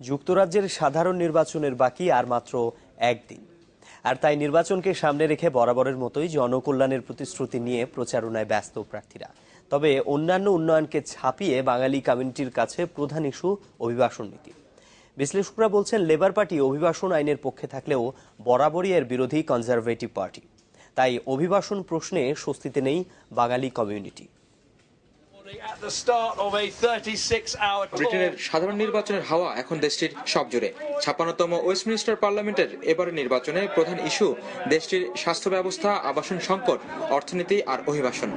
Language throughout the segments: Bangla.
যুক্তরাজ্যের সাধারণ নির্বাচনের বাকি আর মাত্র একদিন। আর তাই নির্বাচনকে সামনে রেখে বরাবরের মতোই জনকল্যাণের প্রতিশ্রুতি নিয়ে প্রচারণায় ব্যস্ত প্রার্থীরা। তবে অন্যান্য উন্নয়নকে ছাপিয়ে বাঙালি কমিউনিটির কাছে প্রধান ইস্যু অভিবাসন নীতি। বিশ্লেষকরা বলছেন, লেবার পার্টি অভিবাসন আইনের পক্ষে থাকলেও বরাবরই এর বিরোধী কনজারভেটিভ পার্টি। তাই অভিবাসন প্রশ্নে স্বস্তিতে নেই বাঙালি কমিউনিটি। ব্রিটেনের সাধারণ নির্বাচনের হাওয়া এখন দেশটির সব জুড়ে ছাপ্পান্নতম ওয়েস্টমিনিস্টার পার্লামেন্টের এবারের নির্বাচনে প্রধান ইস্যু, দেশটির স্বাস্থ্য ব্যবস্থা, আবাসন সংকট, অর্থনীতি আর অভিবাসন।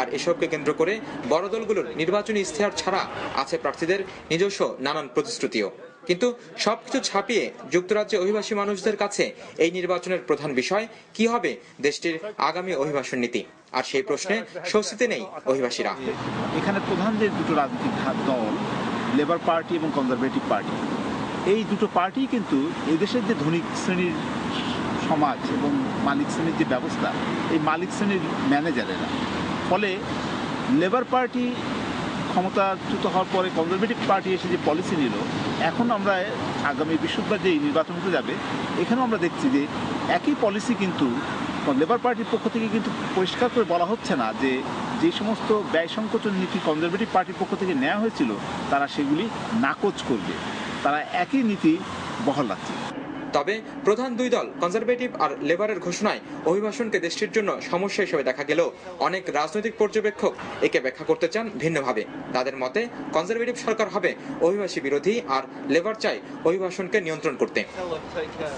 আর এসবকে কেন্দ্র করে বড় দলগুলোর নির্বাচনী ইশতেহার ছাড়া আছে প্রার্থীদের নিজস্ব নানান প্রতিশ্রুতিও। কিন্তু সবকিছু ছাপিয়ে যুক্তরাজ্যে অভিবাসী মানুষদের কাছে এই নির্বাচনের প্রধান বিষয়, কি হবে দেশটির আগামী অভিবাসন নীতি? আর সেই প্রশ্নে স্বস্তিতে নেই অভিবাসীরা। এখানে প্রধান যে দুটো রাজনৈতিক দল লেবার পার্টি এবং কনজারভেটিভ পার্টি এই দুটো পার্টি কিন্তু এদেশের যে ধনী শ্রেণির সমাজ এবং মালিক শ্রেণির যে ব্যবস্থা, এই মালিক শ্রেণির ম্যানেজারেরা ফলে লেবার পার্টি ক্ষমতাচ্যুত হওয়ার পরে কনজারভেটিভ পার্টি এসে যে পলিসি নিল এখন আমরা আগামী বৃহস্পতিবার যে নির্বাচন হতে যাবে, এখানেও আমরা দেখছি যে একই পলিসি কিন্তু লেবার পার্টির পক্ষ থেকে কিন্তু পরিষ্কার করে বলা হচ্ছে না যে যে সমস্ত ব্যয় সংকোচন নীতি কনজারভেটিভ পার্টির পক্ষ থেকে নেওয়া হয়েছিল, তারা সেগুলি নাকচ করবে। তারা একই নীতি বহাল রাখছে। তবে প্রধান দুই দল কনজারভেটিভ আর লেবারের ঘোষণায় অভিবাসনকে দেশটির জন্য সমস্যা হিসেবে দেখা গেলেও অনেক রাজনৈতিক পর্যবেক্ষক একে ব্যাখ্যা করতে চান ভিন্নভাবে। তাদের মতে কনজারভেটিভ সরকার হবে অভিবাসী বিরোধী আর লেবার চায় অভিবাসনকে নিয়ন্ত্রণ করতে।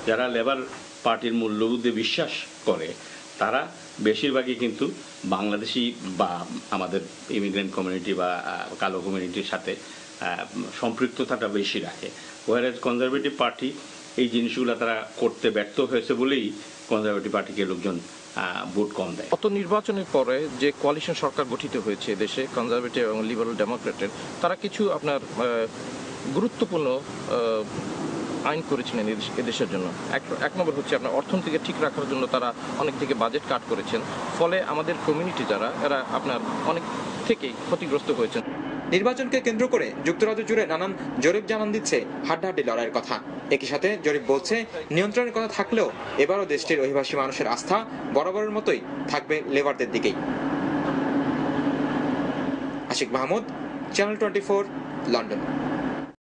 যারা লেবার পার্টির মূল্যবোধে বিশ্বাস করে, তারা বেশিরভাগই কিন্তু বাংলাদেশি বা আমাদের ইমিগ্রেন্ট কমিউনিটি বা কালো কমিউনিটির সাথে সম্পৃক্ততাটা বেশি রাখে। ওয়ারেজ কনজারভেটিভ পার্টি এই জিনিসগুলো তারা করতে ব্যর্থ হয়েছে বলেই কনজারভেটিভ পার্টিকে লোকজন ভোট কম দেয়। গত নির্বাচনের পরে যে কোয়ালিশন সরকার গঠিত হয়েছে দেশে কনজারভেটিভ এবং লিবারাল ডেমোক্রেটের তারা কিছু আপনার গুরুত্বপূর্ণ আইন করেছিলেন এদেশ- এদেশের জন্য। এক নম্বর হচ্ছে আপনার অর্থনীতিকে ঠিক রাখার জন্য তারা অনেক থেকে বাজেট কাট করেছেন। ফলে আমাদের কমিউনিটি যারা, এরা আপনার অনেক থেকেই ক্ষতিগ্রস্ত হয়েছেন। নির্বাচনকে কেন্দ্র করে যুক্তরাজ্য জুড়ে নানান জরিপ জানান দিচ্ছে হাড্ডাহাড্ডি লড়াইয়ের কথা। একই সাথে জরিপ বলছে, নিয়ন্ত্রণের কথা থাকলেও এবারও দেশটির অভিবাসী মানুষের আস্থা বরাবরের মতোই থাকবে লেবারদের দিকেই। Ashiq Mahmud channel twenty four London